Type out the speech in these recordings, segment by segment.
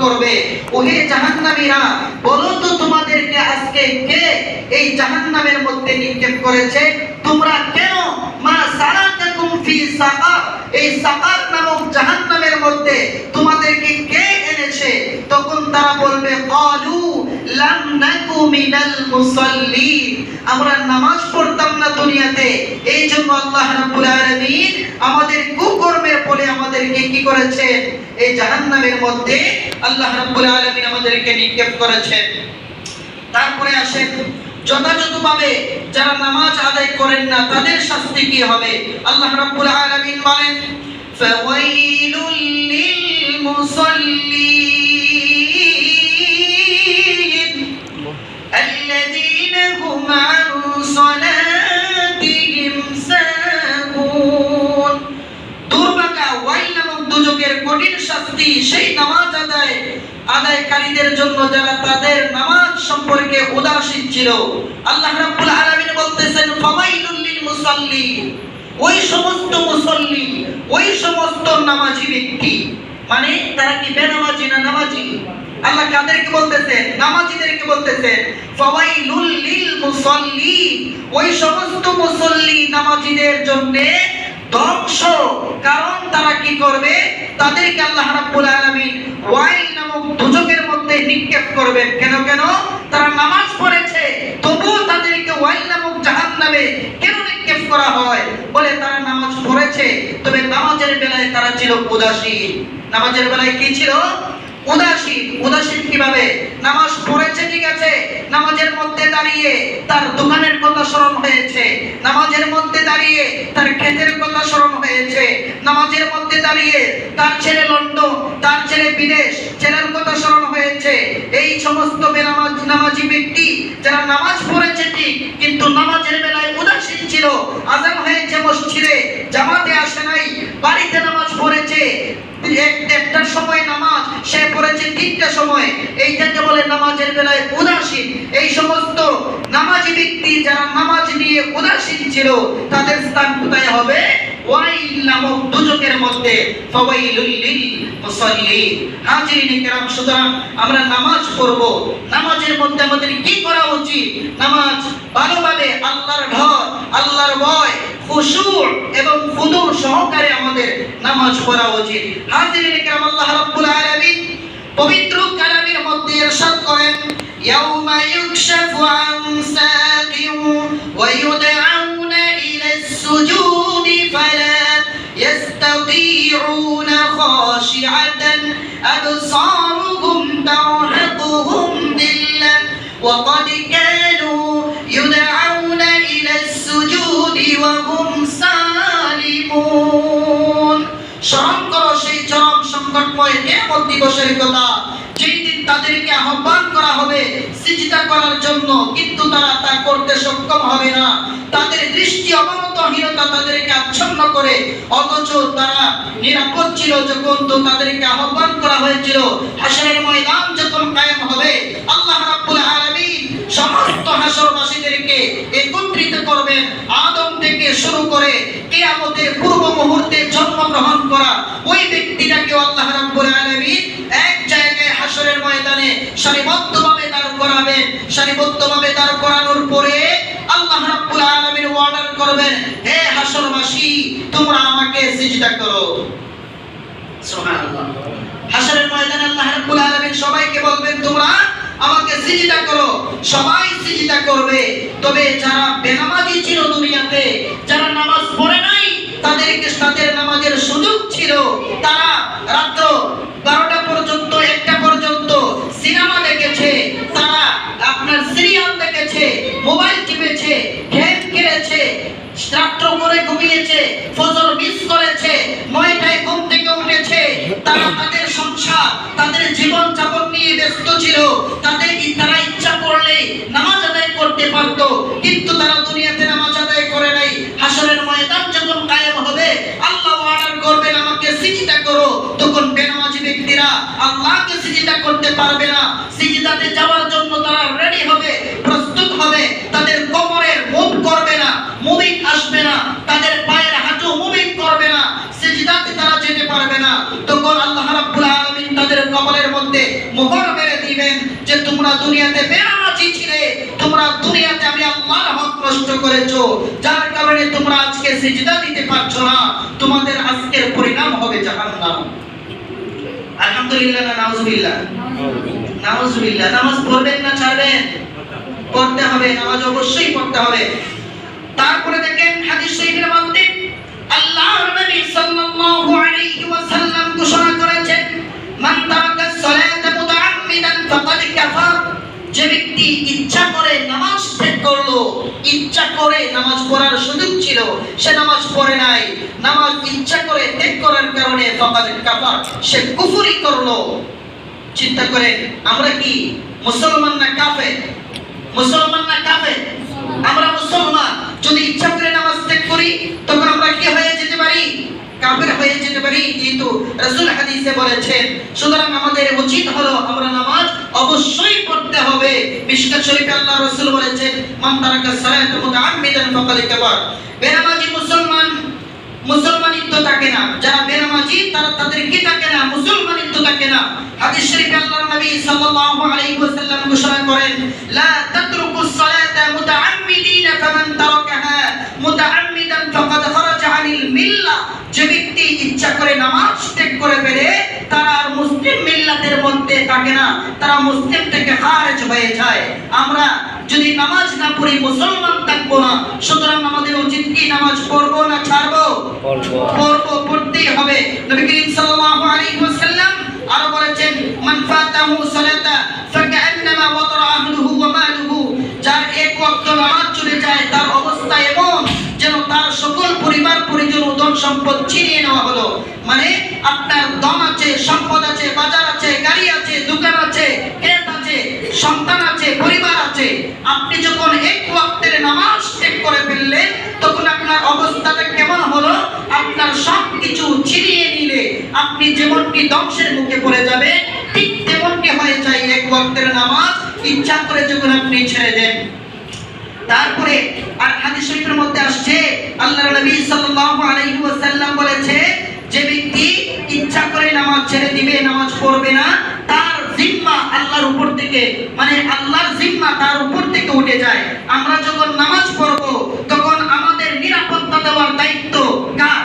করবে। ওহে জাহান্নামীরা, বলো তো তোমাদেরকে আজকে কে এই জাহান্নামের মধ্যে নিক্ষেপ করেছে? তোমরা কেন? মা সালাকাকুম ফি সাকার। এই সাকার নামক জাহান্নামের মধ্যে তোমাদেরকে কে এনেছে? তখন তারা বলবে ক্বালু লাম নাকু মিনাল মুসাল্লিন। আমরা নামাজ পড়তাম না দুনিয়াতে। এই জন্য আল্লাহ রাব্বুল আলামিন আমাদের কুকর্মের ফলে আমাদেরকে কি করেছেন এই জাহান্নামের মধ্যে আল্লাহ রাব্বুল আলামিন আমাদেরকে নিক্ষেপ করেছেন। তারপরে আসেন, যথাযথভাবে যারা নামাজ আদায় করেন না, তাদের শাস্তি কি হবে? আল্লাহ রাব্বুল আলামিন বলেন ফাওয়াইলুল লিল মুসাল্লিন। শাস্তি সেই নামাজ আদায় আদায়কারীদের জন্য যারা তাদের নামাজ সম্পর্কে উদাসীন ছিল, আল্লাহ রাব্বুল আলামিন বলতেছেন ফাওয়াইলুল লিল মুসাল্লিন ওই সমস্ত মুসল্লি, ওই সমস্ত নামাজি ব্যক্তি মানে তারা কি বেনামাজি না নামাজি? আল্লাহ কাদেরকে বলতেছেন, নামাজিদেরকে বলতেছেন ফাওয়াইলুল লিল মুসাল্লিন ওই সমস্ত মুসল্লি নামাজিদের জন্য ধ্বংস। কারণ তারা কি করবে? তাদেরকে আল্লাহ রাব্বুল আলামিন ওয়াইল নামক দুজকের মধ্যে নিক্ষেপ কেন কেন? তারা নামাজ পড়েছে, তবুও তাদেরকে ওয়াইল নামক জাহান্নামে কেন নিক্ষেপ করা হয়? বলে তারা নামাজ পড়েছে, তবে নামাজের বেলায় তারা ছিল উদাসীন। নামাজের বেলায় কি ছিল? উদাসীন। উদাসীন কীভাবে? নামাজ পড়েছে, ঠিক আছে, নামাজের মধ্যে দাঁড়িয়ে তার দোকানের কথা স্মরণ হয়েছে। নামাজের মধ্যে দাঁড়িয়ে তার ক্ষেতের কথা স্মরণ হয়েছে। নামাজের মধ্যে দাঁড়িয়ে তার ছেলে লন্ডন তার ছেলে বিদেশ, ছেলের কথা স্মরণ হয়েছে। এই সমস্ত বেনামাজ, নামাজি ব্যক্তি যারা নামাজ পড়েছে ঠিক, কিন্তু নামাজের বেলায় উদাসীন ছিল, আজান হয়েছে মসজিদে, জামাতে আসে নাই, বাড়িতে একটার সময় নামাজ, সে পড়েছে তিনটা সময়, এইটাকে বলে নামাজের বেলায় উদাসীন। এই সমস্ত নামাজি ব্যক্তি যারা নামাজ নিয়ে উদাসীন ছিল, তাদের স্থান কোথায় হবে? ওয়াইল আমরা নামাজ নামাজের মধ্যে আমাদের কি করা উচিত? নামাজ ভালোভাবে আল্লাহর আল্লাহর ভয় এবং সহকারে আমাদের নামাজ পড়া উচিত হাজিরিন কিরাম আল্লাহ রাব্বুল আলামিন পবিত্র কালামের মধ্যে ইরশাদ করেন ইয়াউমা ইউকশাফু আন সাকিন ওয়া ইউদআউনা ইলা السجود فلا يستطيعون خاشعة أبصارهم ترهقهم ذلة وقد কেমন দিবসের কথা। যেই দিন তাদেরকে আহ্বান করা হবে, সিজদা করার জন্য, কিন্তু তারা তা করতে সক্ষম হবে না। তাদের দৃষ্টি অবনতহীনতা তাদেরকে আচ্ছন্ন করে, অথচ তারা নিরাপদ ছিল যখন তো তাদেরকে আহ্বান করা হয়েছিল, হাসরের ময়দান যখন কায়েম হবে। আল্লাহ রাব্বুল আলামিন সমস্ত হাসরবাসীদেরকে একত্রিত করবেন, আদম থেকে শুরু করে কিয়ামতের পূর্ব মুহূর্তে জন্মগ্রহণ করা ওই ব্যক্তিটাকে আল্লাহ রাব্বুল আলামিন এক জায়গায় হাসরের ময়দানে সারিবদ্ধভাবে দাঁড় করাবেন সারিবদ্ধভাবে দাঁড় করানোর পরে আল্লাহ রাব্বুল আলামিন অর্ডার করবেন, হে হাসরবাসী, তোমরা আমাকে সিজদা করো। সুবহানাল্লাহ। হাসরের ময়দানে আল্লাহ রাব্বুল আলামিন সবাইকে বলবেন, তোমরা আমাকে সিজদা করো। সবাই সিজদা করবে। তবে যারা বেনামাজি ছিল দুনিয়াতে, যারা নামাজ পড়ে নাই, তাদেরকে তাদের নামাজের সুযোগ ছিল। তারা তাদের সংসার, তাদের জীবন যাপন নিয়ে ব্যস্ত ছিল। তাদের তারা ইচ্ছা করলে নামাজ আদায় করতে পারতো, কিন্তু তারা দুনিয়াতে নামাজ আদায় করে নাই। হাসরের ময়দান যখন কায়েম হবে, আল্লাহ অর্ডার করবেন আমাকে সিজদা করো। তখন বেনামাজি ব্যক্তিরা আল্লাহকে সিজদা করতে পারবে না। সিজিদাতে যাওয়ার জন্য তারা রেডি হবে প্রস্তুত হবে তাদের কোমরের মুভ করবে না মুভিং আসবে না তাদের পায়ের হাঁটু মুভিং করবে না সিজদাতে তারা যেতে পারবে না তখন আল্লাহ রাব্বুল আলামিন তাদের কপালের মধ্যে মোহর মেরে দিবেন যে তোমরা দুনিয়াতে বেনামাজি ছিলে তোমরা দুনিয়াতে আমি আল্লাহর হক নষ্ট করেছ। যার কারণে তোমরা আজকে সিজদা দিতে পারছ না। তোমাদের আজকের পরিণাম হবে জাহান্নাম। আলহামদুলিল্লাহ না নাউজুবিল্লাহ। নাউজুবিল্লাহ। নামাজ পড়বেন না ছাড়বেন? পড়তে হবে নামাজ অবশ্যই পড়তে হবে। তারপরে দেখেন হাদিস শরীফের মধ্যে আল্লাহর নবী সাল্লাল্লাহু আলাইহি ওয়াসাল্লাম ঘোষণা করেছেন যে ব্যক্তি ইচ্ছা করে নামাজ ত্যাগ করল, ইচ্ছা করে নামাজ পড়ার সুযোগ ছিল, সে নামাজ পড়ে নাই। নামাজ ইচ্ছা করে ত্যাগ করার কারণে সে কুফরি করল। চিন্তা করেন, আমরা কি মুসলমান না কাফের? মুসলমান না কাফের? আমরা মুসলমান। যদি ইচ্ছা করে নামাজ ত্যাগ করি তখন আমরা কি হয়ে যেতে পারি কাফের হয়ে যেতে পারি, কিন্তু রাসূল হাদিসে বলেছেন, সুতরাং আমাদের উচিত হলো আমরা নামাজ অবশ্যই পড়তে হবে। মিশকাত শরীফে আল্লাহ রাসূল বলেছেন, মান তারাকা সালাত মুতাআম্মিদান ফাকাদ বেনামাজি মুসলমান, মুসলমানিত্ব থাকে না। যারা বেনামাজি, তারা তাদের কি থাকে না, মুসলমানিত্ব থাকে না। হাদিস শরীফে আল্লাহর নবী সাল্লাল্লাহু আলাইহি ওয়াসাল্লাম ঘোষণা করেন, লা তাতরুকুস সালাতা মুতাআম্মিদিন ফামান তারাকাহা মুতাআম্মিদান মিল্লাহ যে ব্যক্তি ইচ্ছা করে নামাজ ত্যাগ করে ফেলে তারা আর মুসলিম মিল্লাতের মধ্যে থাকে না। তারা মুসলিম থেকে খারেজ হয়ে যায়। আমরা যদি নামাজ না পড়ি মুসলমান থাকব না। সুতরাং আমাদের উচিত কি নামাজ পড়ব না ছাড়বো? পড়ব। পড়তেই হবে। নবী করিম সাল্লাল্লাহু আলাইহি ওয়াসাল্লাম আরও বলেছেন মান ফাতাহু সালাতা ফাকান্নামা ওয়াতরা আহলুহু ওয়া মালুহু। যার এক ওয়াক্ত নামাজ চলে যায় তার সম্পদ ছিনিয়ে নেওয়া হলো। মানে আপনার দম আছে, সম্পদ আছে, বাজার আছে, গাড়ি আছে, দোকান আছে ক্ষেত আছে, সন্তান আছে, পরিবার আছে। আপনি যখন এক ওয়াক্তের নামাজ ত্যাগ করে ফেললেন, তখন আপনার অবস্থাটা কেমন হলো? আপনার সব কিছু ছিনিয়ে নিলে আপনি যেমনটি ধ্বংসের মুখে পড়ে যাবে ঠিক তেমনটি হয়ে যায় এক ওয়াক্তের নামাজ, ইচ্ছা করে যখন আপনি ছেড়ে দেন। তারপরে আর হাদিস শরীফের মধ্যে আসছে, আল্লাহর নবী সাল্লাল্লাহু আলাইহি ওয়াসাল্লাম বলেছে যে ব্যক্তি ইচ্ছা করে নামাজ ছেড়ে পড়বে না, তার জিম্মা আল্লাহর উপর থেকে মানে আল্লাহর জিম্মা তার উপর থেকে উঠে যায়। আমরা যখন নামাজ পড়ব তখন আমাদের নিরাপত্তা দেওয়ার দায়িত্ব কার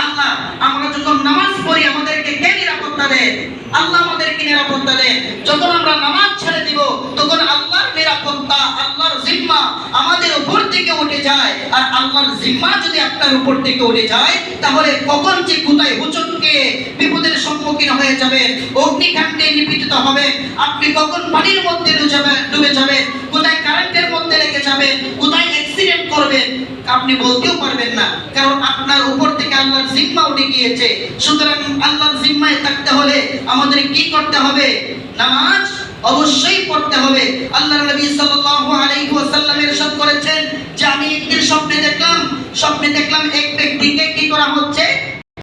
আল্লাহ আমরা যখন নামাজ পড়ি আমাদেরকে কে নিরাপত্তা দেন আল্লাহ আমাদেরকে নিরাপত্তা দেন যখন আমরা নামাজ ছেড়ে দিব, তখন আল্লাহর নিরাপত্তা, আল্লাহর জিম্মা আমাদের উপর থেকে উঠে যায়। আর আল্লাহর জিম্মা যদি আপনার উপর থেকে উঠে যায়, তাহলে কখন যে কোথায় হুচটকে বিপদের সম্মুখীন হয়ে যাবেন, অগ্নিকাণ্ডে নিপীড়িত হবেন, আপনি কখন পানির মধ্যে ডুবে যাবেন কোথায় কারেন্টের মধ্যে লেগে যাবেন, কোথায় অ্যাক্সিডেন্ট করবেন আপনি বলতেও পারবেন না। কারণ আপনার উপর থেকে আল্লাহর জিম্মা উঠে গিয়েছে। সুতরাং আল্লাহর জিম্মায় থাকতে হলে আমাদের কি করতে হবে? নামাজ অবশ্যই পড়তে হবে। আল্লাহর নবী সাল্লাল্লাহু আলাইহি ওয়াসাল্লাম ইরশাদ করেছেন যে, আমি একদিন স্বপ্নে দেখলাম, স্বপ্নে